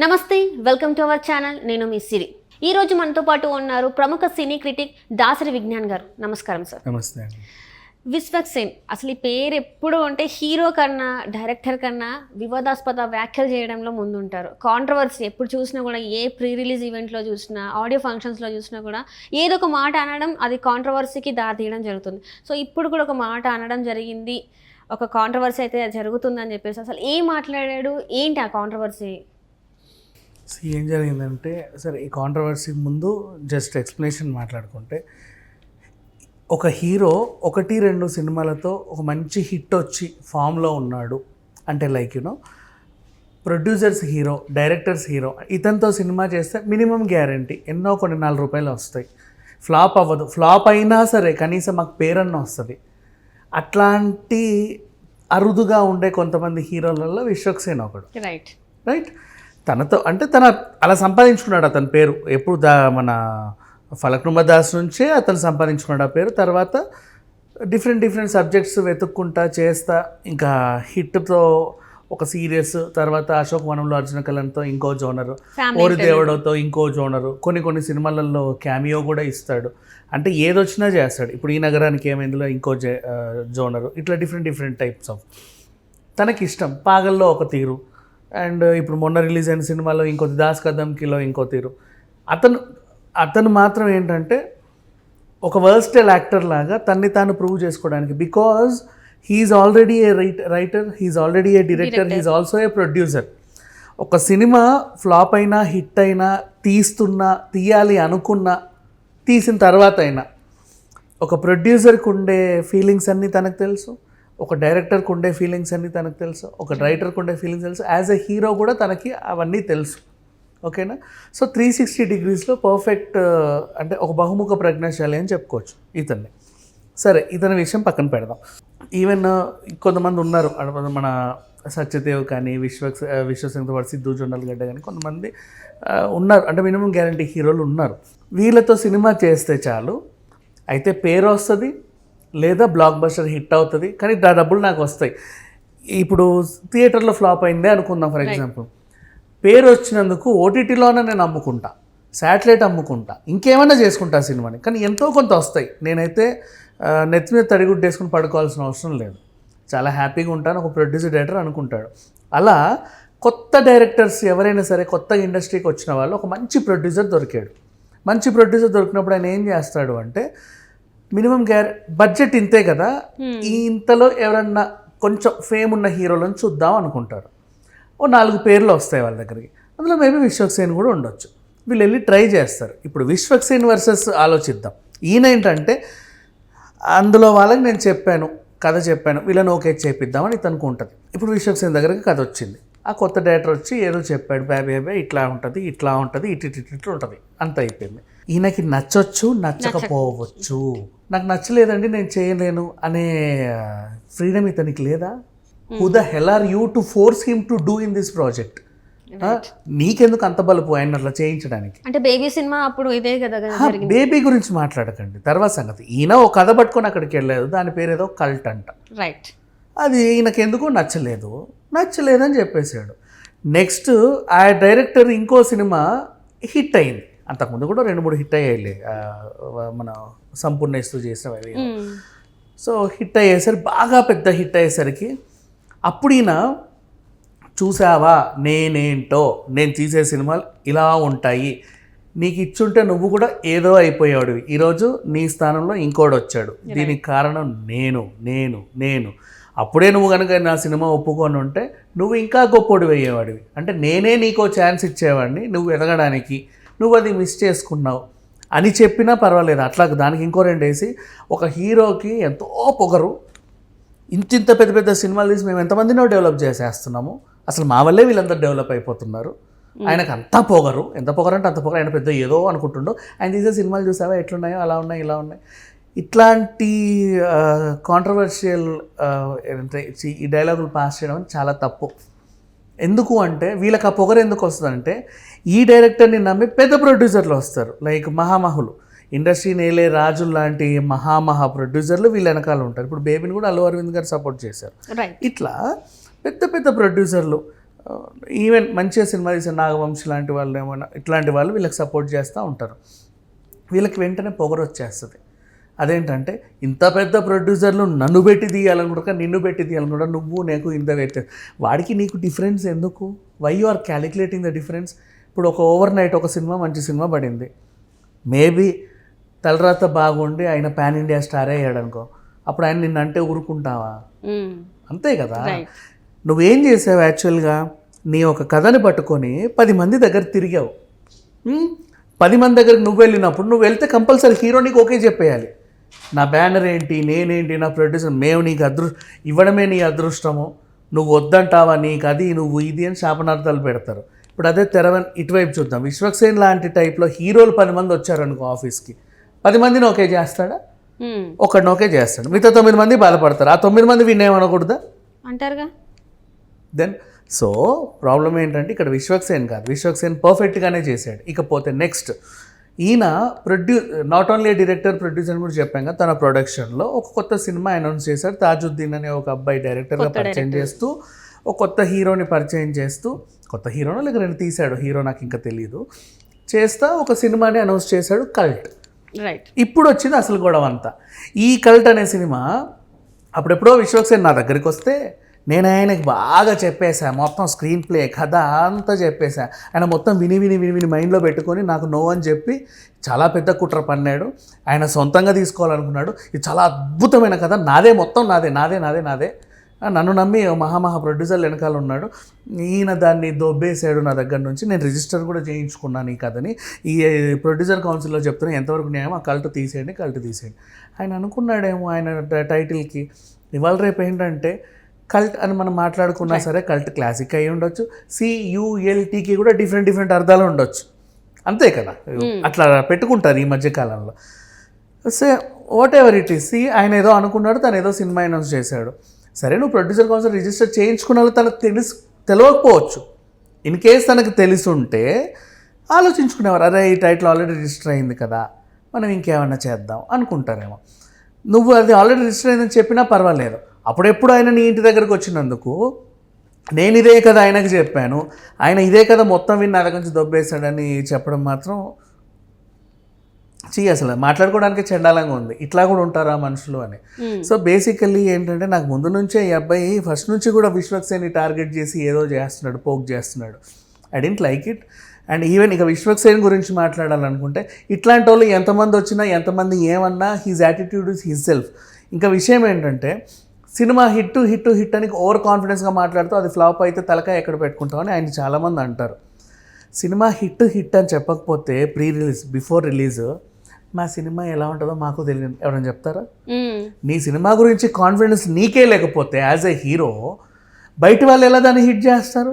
నమస్తే welcome to our channel. నేను మీ సిరి. ఈ రోజు మనతో పాటు ఉన్నారు ప్రముఖ సినీ క్రిటిక్ దాసరి విజ్ఞాన్ గారు. నమస్కారం సార్. నమస్తే విశ్వక్ సేన్. అసలు ఈ పేరు ఎప్పుడు అంటే హీరో కన్నా డైరెక్టర్ కన్నా వివాదాస్పద వ్యాఖ్యలు చేయడంలో ముందుంటారు. కాంట్రవర్సీ ఎప్పుడు చూసినా కూడా ఏ ప్రీ రిలీజ్ ఈవెంట్లో చూసినా ఆడియో ఫంక్షన్స్లో చూసినా కూడా ఏదో ఒక మాట అనడం అది కాంట్రవర్సీకి దారి తీయడం జరుగుతుంది. సో ఇప్పుడు కూడా ఒక మాట అనడం జరిగింది. ఒక కాంట్రవర్సీ అయితే జరుగుతుందని చెప్పేసి అసలు ఏం మాట్లాడాడు? ఏంటి ఆ కాంట్రవర్సీ? ఏం జరిగిందంటే సరే ఈ కాంట్రవర్సీ ముందు జస్ట్ ఎక్స్ప్లెనేషన్ మాట్లాడుకుంటే ఒక హీరో ఒకటి రెండు సినిమాలతో ఒక మంచి హిట్ వచ్చి ఫామ్లో ఉన్నాడు. అంటే like you know producers hero directors hero ఇతనితో సినిమా చేస్తే మినిమం గ్యారంటీ ఎన్నో కొన్ని నాలుగు రూపాయలు వస్తాయి. ఫ్లాప్ అవ్వదు. ఫ్లాప్ అయినా సరే కనీసం మాకు పేరన్న వస్తుంది. అట్లాంటి అరుదుగా ఉండే కొంతమంది హీరోలలో విశ్వక్సేన్ ఒకడు. రైట్ రైట్ తనతో అంటే తన అలా సంపాదించుకున్నాడు అతని పేరు. ఎప్పుడు దా మన ఫలక్నుమ దాస్ నుంచే అతను సంపాదించుకున్నాడు ఆ పేరు. తర్వాత డిఫరెంట్ డిఫరెంట్ సబ్జెక్ట్స్ వెతుక్కుంటా చేస్తా. ఇంకా హిట్తో ఒక సీరియస్ తర్వాత అశోక్ వనంలో అర్జున కళ్యాణ్తో ఇంకో జోనరు ఓరి దేవుడతో ఇంకో జోనరు కొన్ని కొన్ని సినిమాలలో క్యామియో కూడా ఇస్తాడు. అంటే ఏదొచ్చినా చేస్తాడు. ఇప్పుడు ఈ నగరానికి ఏమైందిలో ఇంకో జోనరు ఇట్లా డిఫరెంట్ డిఫరెంట్ టైప్స్ ఆఫ్ తనకి ఇష్టం పాగల్లో ఒక తీరు. అండ్ ఇప్పుడు మొన్న రిలీజ్ అయిన సినిమాలో ఇంకో దాస్ కదంకిలో ఇంకో తీరు. అతను అతను మాత్రం ఏంటంటే ఒక వర్స్టైల్ యాక్టర్ లాగా తన్ని తాను ప్రూవ్ చేసుకోవడానికి because he's already a right writer he's already a director he's also a producer ఒక సినిమా ఫ్లాప్ అయినా హిట్ అయినా తీస్తున్నా తీయాలి అనుకున్నా తీసిన తర్వాత అయినా ఒక ప్రొడ్యూసర్కి ఉండే ఫీలింగ్స్ అన్నీ తనకు తెలుసు. ఒక డైరెక్టర్కి ఉండే ఫీలింగ్స్ అన్నీ తనకు తెలుసు ఒక రైటర్కి ఉండే ఫీలింగ్స్ తెలుసు. యాజ్ అ హీరో కూడా తనకి అవన్నీ తెలుసు. ఓకేనా సో త్రీ సిక్స్టీ డిగ్రీస్లో పర్ఫెక్ట్ అంటే ఒక బహుముఖ ప్రజ్ఞాశాలి అని చెప్పుకోవచ్చు ఇతన్ని. సరే ఇతని విషయం పక్కన పెడదాం. ఈవెన్ uh, కొంతమంది ఉన్నారు. మన సత్యదేవ్ కానీ విశ్వ uh, విశ్వసింగ్తో పాటు సిద్ధు జొన్నలగడ్డ కానీ కొంతమంది uh, ఉన్నారు. అంటే మినిమం గ్యారంటీ హీరోలు ఉన్నారు. వీళ్ళతో సినిమా చేస్తే చాలు. అయితే పేరు వస్తుంది లేదా బ్లాక్ బస్టర్ హిట్ అవుతుంది కానీ దా డబ్బులు నాకు వస్తాయి. ఇప్పుడు థియేటర్లో ఫ్లాప్ అయిందే అనుకుందాం ఫర్ ఎగ్జాంపుల్ పేరు వచ్చినందుకు ఓటీటీలోనే నేను అమ్ముకుంటా శాటిలైట్ అమ్ముకుంటా ఇంకేమైనా చేసుకుంటా ఆ సినిమాని. కానీ ఎంతో కొంత వస్తాయి. నేనైతే ఆ, నెత్తి మీద తడిగుడ్డు వేసుకుని పడుకోవాల్సిన అవసరం లేదు. చాలా హ్యాపీగా ఉంటాను ఒక ప్రొడ్యూసర్ డైరెక్టర్ అనుకుంటాడు. అలా కొత్త డైరెక్టర్స్ ఎవరైనా సరే కొత్త ఇండస్ట్రీకి వచ్చిన వాళ్ళు ఒక మంచి ప్రొడ్యూసర్ దొరికాడు. మంచి ప్రొడ్యూసర్ దొరికినప్పుడు ఆయన ఏం చేస్తాడు అంటే మినిమం గ్యార బడ్జెట్ ఇంతే కదా? ఈ ఇంతలో ఎవరన్నా కొంచెం ఫేమ్ ఉన్న హీరోలను చూద్దాం అనుకుంటారు. ఓ నాలుగు పేర్లు వస్తాయి వాళ్ళ దగ్గరికి. అందులో మేబీ విశ్వక్సేన్ కూడా ఉండొచ్చు. వీళ్ళు వెళ్ళి ట్రై చేస్తారు. ఇప్పుడు విశ్వక్సేన్ వర్సెస్ ఆలోచిద్దాం. ఈయన ఏంటంటే అందులో వాళ్ళకి నేను చెప్పాను కథ చెప్పాను వీళ్ళని ఓకే చేపిద్దామని ఇతనికి ఉంటుంది. ఇప్పుడు విశ్వక్సేన్ దగ్గరికి కథ వచ్చింది. ఆ కొత్త డైరెక్టర్ వచ్చి ఏదో చెప్పాడు బే బే బే ఇట్లా ఉంటుంది ఇట్లా ఉంటుంది ఇటు ఇటు ఇటు ఇటు ఉంటుంది. అంత అయిపోయింది. ఈయనకి నచ్చొచ్చు నచ్చకపోవచ్చు. నాకు నచ్చలేదండి నేను చేయలేను అనే ఫ్రీడమ్ ఇతనికి లేదా? Who the hell are you to force him to do in this project నీకెందుకు అంత బలుపు ఆయన అట్లా చేయించడానికి? అంటే బేబీ సినిమా అప్పుడు ఇదే కదా బేబీ గురించి మాట్లాడకండి. తర్వాత సంగతి. ఈయన ఒక కథ పట్టుకొని అక్కడికి వెళ్ళలేదు దాని పేరు ఏదో కల్ట్ అంట. రైట్ అది ఈయనకి ఎందుకో నచ్చలేదు? నచ్చలేదని చెప్పేశాడు. నెక్స్ట్ ఆ డైరెక్టర్ ఇంకో సినిమా హిట్ అయింది. అంతకుముందు కూడా రెండు మూడు హిట్ అయ్యాయి మన సంపూర్ణేస్తూ చేసిన అవి సో హిట్ అయ్యేసరికి బాగా పెద్ద హిట్ అయ్యేసరికి అప్పుడు ఈయన చూసావా? నేనేంటో నేను తీసే సినిమాలు ఇలా ఉంటాయి. నీకు ఇచ్చుంటే నువ్వు కూడా ఏదో అయిపోయాడు ఈరోజు నీ స్థానంలో ఇంకోడు వచ్చాడు దీనికి కారణం నేను నేను నేను. అప్పుడే నువ్వు కనుక నా సినిమా ఒప్పుకొని ఉంటే నువ్వు ఇంకా గొప్పోడు అయ్యేవాడివి అంటే నేనే నీకో ఛాన్స్ ఇచ్చేవాడిని నువ్వు ఎదగడానికి. నువ్వు అది మిస్ చేసుకున్నావు. అని చెప్పినా పర్వాలేదు. అట్లా దానికి ఇంకో రెండు వేసి ఒక హీరోకి ఎంతో పొగరు. ఇంత ఇంత పెద్ద పెద్ద సినిమాలు తీసి మేము ఎంతమందినో డెవలప్ చేసేస్తున్నాము. అసలు మా వల్లే వీళ్ళందరూ డెవలప్ అయిపోతున్నారు. ఆయనకు అంతా పొగరు. ఎంత పొగరు అంటే అంత పొగరు. ఆయన పెద్ద ఏదో అనుకుంటుండో. ఆయన తీసే సినిమాలు చూసావా? ఎట్లున్నాయో? అలా ఉన్నాయి ఇలా ఉన్నాయి. ఇట్లాంటి కాంట్రవర్షియల్ ఏంటంటే చి- ఈ డైలాగులు పాస్ చేయడం చాలా తప్పు. ఎందుకు అంటే వీళ్ళకి ఆ పొగరు ఎందుకు వస్తుందంటే ఈ డైరెక్టర్ని నమ్మి పెద్ద ప్రొడ్యూసర్లు వస్తారు. లైక్ మహామహులు. ఇండస్ట్రీ నేలే రాజు లాంటి మహామహా ప్రొడ్యూసర్లు వీళ్ళ వెనకాల ఉంటారు. ఇప్పుడు బేబీని కూడా అల్లు అరవింద్ గారు సపోర్ట్ చేశారు. ఇట్లా పెద్ద పెద్ద ప్రొడ్యూసర్లు ఈవెన్ మంచిగా సినిమా తీసిన నాగవంశి లాంటి వాళ్ళు ఏమైనా ఇట్లాంటి వాళ్ళు వీళ్ళకి సపోర్ట్ చేస్తూ ఉంటారు. వీళ్ళకి వెంటనే పొగరు వచ్చేస్తుంది అదేంటంటే ఇంత పెద్ద ప్రొడ్యూసర్లు నన్ను పెట్టి తీయాలనుకుంటా నిన్ను పెట్టి తీయాలనుకుంటా నువ్వు నీకు ఇంత పెట్టి వాడికి నీకు డిఫరెన్స్ ఎందుకు? Why you are calculating the difference ఇప్పుడు ఒక ఓవర్ నైట్ ఒక సినిమా మంచి సినిమా పడింది. మేబీ తలరాత బాగుండి ఆయన పాన్ ఇండియా స్టార్ అయ్యాడు అనుకో అప్పుడు ఆయన నిన్ను అంటే ఊరుకుంటావా. అంతే కదా. నువ్వేం చేసావు యాక్చువల్గా నీ ఒక కథని పట్టుకొని పది మంది దగ్గర తిరిగావు. పది మంది దగ్గరికి నువ్వు వెళ్ళినప్పుడు నువ్వు వెళ్తే కంపల్సరీ హీరో నీకు ఓకే చెప్పేయాలి. నా బ్యానర్ ఏంటి నేనేంటి నా ప్రొడ్యూసర్ మేము నీకు అదృ ఇవ్వడమే నీ అదృష్టము. నువ్వు వద్దంటావా నీకు అది నువ్వు ఇది అని శాపనార్థాలు పెడతారు. ఇప్పుడు అదే తెరవ ఇటువైపు చూద్దాం. విశ్వక్సేన్ లాంటి టైప్లో హీరోలు పది మంది వచ్చారనుకో ఆఫీస్కి. పది మందిని ఓకే చేస్తాడా. ఒకడిని ఓకే చేస్తాడు. మిగతా తొమ్మిది మంది బాధపడతారు ఆ తొమ్మిది మంది వినేమనకూడదా అంటారుగా? దెన్ సో ప్రాబ్లం ఏంటంటే ఇక్కడ విశ్వక్సేన్ కాదు. విశ్వక్సేన్ పర్ఫెక్ట్గానే చేశాడు. ఇకపోతే నెక్స్ట్ ఈయన ప్రొడ్యూ నాట్ ఓన్లీ డైరెక్టర్ ప్రొడ్యూసర్ కూడా చెప్పాం కదా తన ప్రొడక్షన్లో ఒక కొత్త సినిమా అనౌన్స్ చేశాడు తాజుద్దీన్ అనే ఒక అబ్బాయి డైరెక్టర్గా పరిచయం చేస్తూ ఒక కొత్త హీరోని పరిచయం చేస్తూ కొత్త హీరోనో లేక రెండు తీశాడు. హీరో నాకు ఇంకా తెలియదు చేస్తా ఒక సినిమాని అనౌన్స్ చేశాడు కల్ట్. రైట్. ఇప్పుడు వచ్చింది అసలు గొడవ అంతా. ఈ కల్ట్ అనే సినిమా అప్పుడెప్పుడో విశ్వక్సేన్ నా దగ్గరికి వస్తే నేను ఆయనకి బాగా చెప్పేశా. మొత్తం స్క్రీన్ ప్లే కథ అంతా చెప్పేశా. ఆయన మొత్తం విని విని విని విని మైండ్లో పెట్టుకొని నాకు నో అని చెప్పి చాలా పెద్ద కుట్ర పన్నాడు. ఆయన సొంతంగా తీసుకోవాలనుకున్నాడు. ఇది చాలా అద్భుతమైన కథ. నాదే మొత్తం నాదే నాదే నాదే నాదే. నన్ను నమ్మి మహామహా ప్రొడ్యూసర్ వెనకాల ఉన్నాడు. ఈయన దాన్ని దొబ్బేసాడు నా దగ్గర నుంచి. నేను రిజిస్టర్ కూడా చేయించుకున్నాను ఈ కథని. ఈ ప్రొడ్యూసర్ కౌన్సిల్లో చెప్తున్నా ఎంతవరకు న్యాయం ఆ కల్ట్ తీసేయండి కల్ట్ తీసేయండి. ఆయన అనుకున్నాడేమో ఆయన టైటిల్కి ఇవాళ రేపు ఏంటంటే కల్ట్ అని మనం మాట్లాడుకున్నా సరే కల్ట్ క్లాసిక్ అయి ఉండొచ్చు. సియుఎల్టీకి కూడా డిఫరెంట్ డిఫరెంట్ అర్థాలు ఉండొచ్చు. అంతే కదా? అట్లా పెట్టుకుంటారు ఈ మధ్య కాలంలో. Say whatever it is ఆయన ఏదో అనుకున్నాడు తను ఏదో సినిమా అనౌన్స్ చేశాడు. సరే నువ్వు ప్రొడ్యూసర్ కౌన్సిల్ రిజిస్టర్ చేయించుకున్న తనకు తెలుసు తెలియకపోవచ్చు ఇన్ కేస్ తనకు తెలిసి ఉంటే ఆలోచించుకునేవారు అరే ఈ టైటిల్ ఆల్రెడీ రిజిస్టర్ అయింది కదా మనం ఇంకేమన్నా చేద్దాం అనుకుంటారేమో. నువ్వు అది ఆల్రెడీ రిజిస్టర్ అయిందని చెప్పినా పర్వాలేదు. అప్పుడెప్పుడు ఆయన నీ ఇంటి దగ్గరకు వచ్చినందుకు నేను ఇదే కదా ఆయనకు చెప్పాను ఆయన ఇదే కదా మొత్తం విని నా దగ్గర నుంచి దొబ్బేశాడని చెప్పడం మాత్రం చెయ్యి అసలు మాట్లాడుకోవడానికి చండాలంగా ఉంది. ఇట్లా కూడా ఉంటారా మనుషులు అని. సో బేసికల్లీ ఏంటంటే నాకు ముందు నుంచే ఈ అబ్బాయి ఫస్ట్ నుంచి కూడా విశ్వక్సేని టార్గెట్ చేసి ఏదో చేస్తున్నాడు పోక్ చేస్తున్నాడు. I don't like it and even ఇక విశ్వక్సేన్ గురించి మాట్లాడాలనుకుంటే ఇట్లాంటి వాళ్ళు ఎంతమంది వచ్చినా ఎంతమంది ఏమన్నా his attitude is his self ఇంకా విషయం ఏంటంటే సినిమా హిట్ హిట్ హిట్ అని ఓవర్ కాన్ఫిడెన్స్గా మాట్లాడుతూ అది ఫ్లాప్ అయితే తలకాయ ఎక్కడ పెట్టుకుంటామని ఆయన చాలామంది అంటారు. సినిమా హిట్ హిట్ అని చెప్పకపోతే ప్రీ రిలీజ్ బిఫోర్ రిలీజ్ మా సినిమా ఎలా ఉంటుందో మాకు తెలియదు. ఎవరైనా చెప్తారా. నీ సినిమా గురించి కాన్ఫిడెన్స్ నీకే లేకపోతే యాజ్ ఎ హీరో బయట వాళ్ళు ఎలా దాన్ని హిట్ చేస్తారు?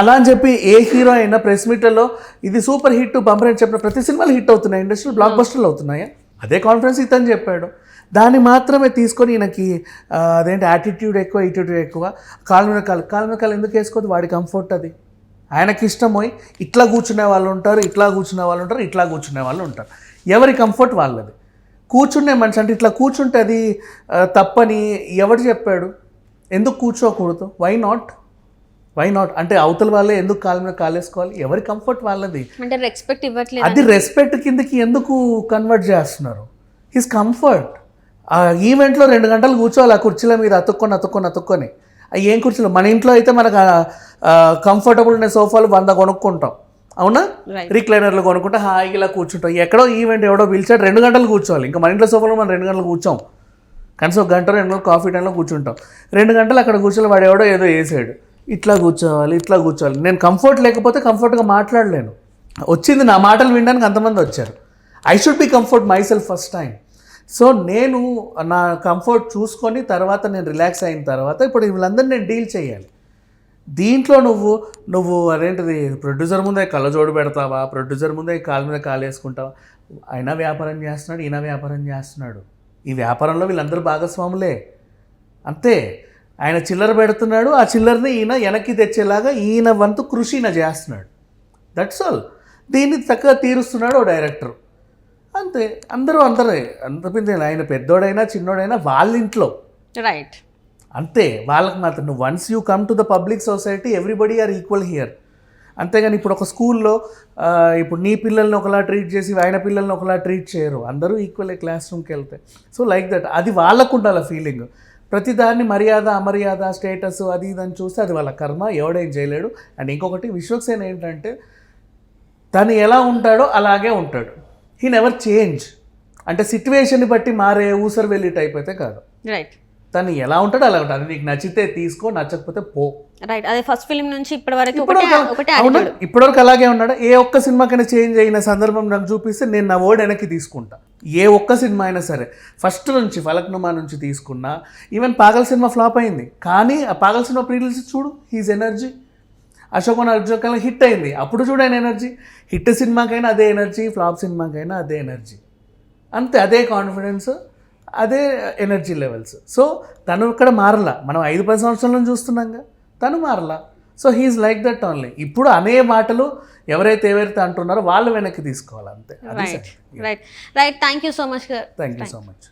అలా అని చెప్పి ఏ హీరో అయినా ప్రెస్ మీట్లలో ఇది సూపర్ హిట్ బంపర్ అని చెప్పిన ప్రతి సినిమాలు హిట్ అవుతున్నాయి. ఇండస్ట్రీ బ్లాక్ బస్టర్లు అవుతున్నాయా? అదే కాన్ఫిడెన్స్ ఇతను చెప్పాడు. దాన్ని మాత్రమే తీసుకొని ఈయనకి అదేంటి యాటిట్యూడ్ ఎక్కువ ఇటిట్యూడ్ ఎక్కువ. కాలు మీద కాలు కాలు మీద కాలు ఎందుకు వేసుకోదు? వాడి కంఫర్ట్ అది. ఆయనకి ఇష్టం పోయి ఇట్లా కూర్చునే వాళ్ళు ఉంటారు ఇట్లా కూర్చునే వాళ్ళు ఉంటారు ఇట్లా కూర్చునే వాళ్ళు ఉంటారు. ఎవరి కంఫర్ట్ వాళ్ళది. కూర్చునే మనిషి అంటే ఇట్లా కూర్చుంటే అది తప్పని ఎవరు చెప్పాడు? ఎందుకు కూర్చోకూడదు? వై నాట్ వై నాట్ అంటే అవతల వాళ్ళే ఎందుకు కాలు మీద కాలేసుకోవాలి? ఎవరి కంఫర్ట్ వాళ్ళది? అంటే రెస్పెక్ట్ ఇవ్వట్లేదు అది రెస్పెక్ట్ కిందకి ఎందుకు కన్వర్ట్ చేస్తున్నారు? హిస్ కంఫర్ట్ ఆ ఈవెంట్లో రెండు గంటలు కూర్చోవాలి ఆ కుర్చీల మీద అతుక్కొని అతుక్కొని అతుక్కొని. ఏం కుర్చీలు? మన ఇంట్లో అయితే మనకు కంఫర్టబుల్ ఉండే సోఫాలు వంద కొనుక్కుంటాం. అవునా. రిక్లైనర్లు కొనుక్కుంటే హాయిగా ఇలా కూర్చుంటాం. ఎక్కడో ఈవెంట్ ఎవడో పిలిచాడు రెండు గంటలు కూర్చోవాలి. ఇంకా మన ఇంట్లో సోఫాలో మనం రెండు గంటలు కూర్చోం. కనీసం ఒక గంట రెండు గంటలు కాఫీ టైంలో కూర్చుంటాం. రెండు గంటలు అక్కడ కూర్చొని వాడు ఎవడో ఏదో వేసాడు ఇట్లా కూర్చోవాలి ఇట్లా కూర్చోవాలి. నేను కంఫర్ట్ లేకపోతే కంఫర్ట్గా మాట్లాడలేను. వచ్చింది నా మాటలు వినడానికి అంతమంది వచ్చారు. I should be comfort myself first time so నేను నా కంఫర్ట్ చూసుకొని తర్వాత నేను రిలాక్స్ అయిన తర్వాత ఇప్పుడు వీళ్ళందరినీ నేను డీల్ చేయాలి. దీంట్లో నువ్వు నువ్వు అదేంటిది ప్రొడ్యూసర్ ముందే కళ్ళజోడు పెడతావా? ప్రొడ్యూసర్ ముందే కాలు మీద కాలు వేసుకుంటావా? అయినా వ్యాపారం చేస్తున్నాడు ఈయన వ్యాపారం చేస్తున్నాడు. ఈ వ్యాపారంలో వీళ్ళందరూ భాగస్వాములే. అంతే. ఆయన చిల్లర పెడుతున్నాడు ఆ చిల్లరని ఈయన వెనక్కి తెచ్చేలాగా ఈయన వంతు కృషి ఈయన చేస్తున్నాడు. దట్స్ ఆల్ దీన్ని చక్కగా తీరుస్తున్నాడు ఓ డైరెక్టర్. అంతే. అందరూ అందరే. అంత ఆయన పెద్దోడైనా చిన్నోడైనా వాళ్ళ ఇంట్లో. రైట్ అంతే వాళ్ళకి మాత్రం. నువ్వు once you come to the public society everybody are equal here అంతేగాని ఇప్పుడు ఒక స్కూల్లో ఇప్పుడు నీ పిల్లల్ని ఒకలా ట్రీట్ చేసి ఆయన పిల్లల్ని ఒకలా ట్రీట్ చేయరు. అందరూ ఈక్వల్ క్లాస్ రూమ్కి వెళ్తే. సో లైక్ దట్ అది వాళ్ళకు ఉండాలి ఫీలింగ్ ప్రతిదాన్ని మర్యాద అమర్యాద స్టేటస్ అది ఇది అని చూస్తే అది వాళ్ళ కర్మ ఎవడేం చేయలేడు. అండ్ ఇంకొకటి విశ్వక్సేన్ ఏంటంటే తను ఎలా ఉంటాడో అలాగే ఉంటాడు. హీ నెవర్ చేంజ్ అంటే సిచ్యువేషన్ని బట్టి మారే ఊసరు వెళ్ళి టైప్ అయితే కాదు. రైట్ తను ఎలా ఉంటాడో అలా ఉంటాడు. అది నీకు నచ్చితే తీసుకో నచ్చకపోతే పో. రైట్ అదే ఫస్ట్ ఫిల్మ్ నుంచి ఇప్పటి వరకు ఇప్పటివరకు అలాగే ఉన్నాడు? ఏ ఒక్క సినిమాకైనా చేంజ్ అయిన సందర్భం నాకు చూపిస్తే నేను నా ఓడ్ వెనక్కి తీసుకుంటా. ఏ ఒక్క సినిమా అయినా సరే. ఫస్ట్ నుంచి ఫలక్నుమా నుంచి తీసుకున్నా ఈవెన్ పాగల్ సినిమా ఫ్లాప్ అయింది. కానీ ఆ పాగల్ సినిమా ప్రీలిల్స్ చూడు his energy Ashok Arjun hit అయింది. అప్పుడు చూడు ఆయన ఎనర్జీ హిట్ సినిమాకైనా అదే ఎనర్జీ ఫ్లాప్ సినిమాకైనా అదే ఎనర్జీ అంతే అదే కాన్ఫిడెన్స్ అదే ఎనర్జీ లెవెల్స్. సో తను ఇక్కడ మారలా. మనం ఐదు పది సంవత్సరాల నుంచి చూస్తున్నాంగా. తను మారలా. So he's like that only. ఇప్పుడు అనే మాటలు ఎవరైతే ఎవరైతే అంటున్నారో వాళ్ళు వెనక్కి తీసుకోవాలి అంతే right right right thank you so much thank you so much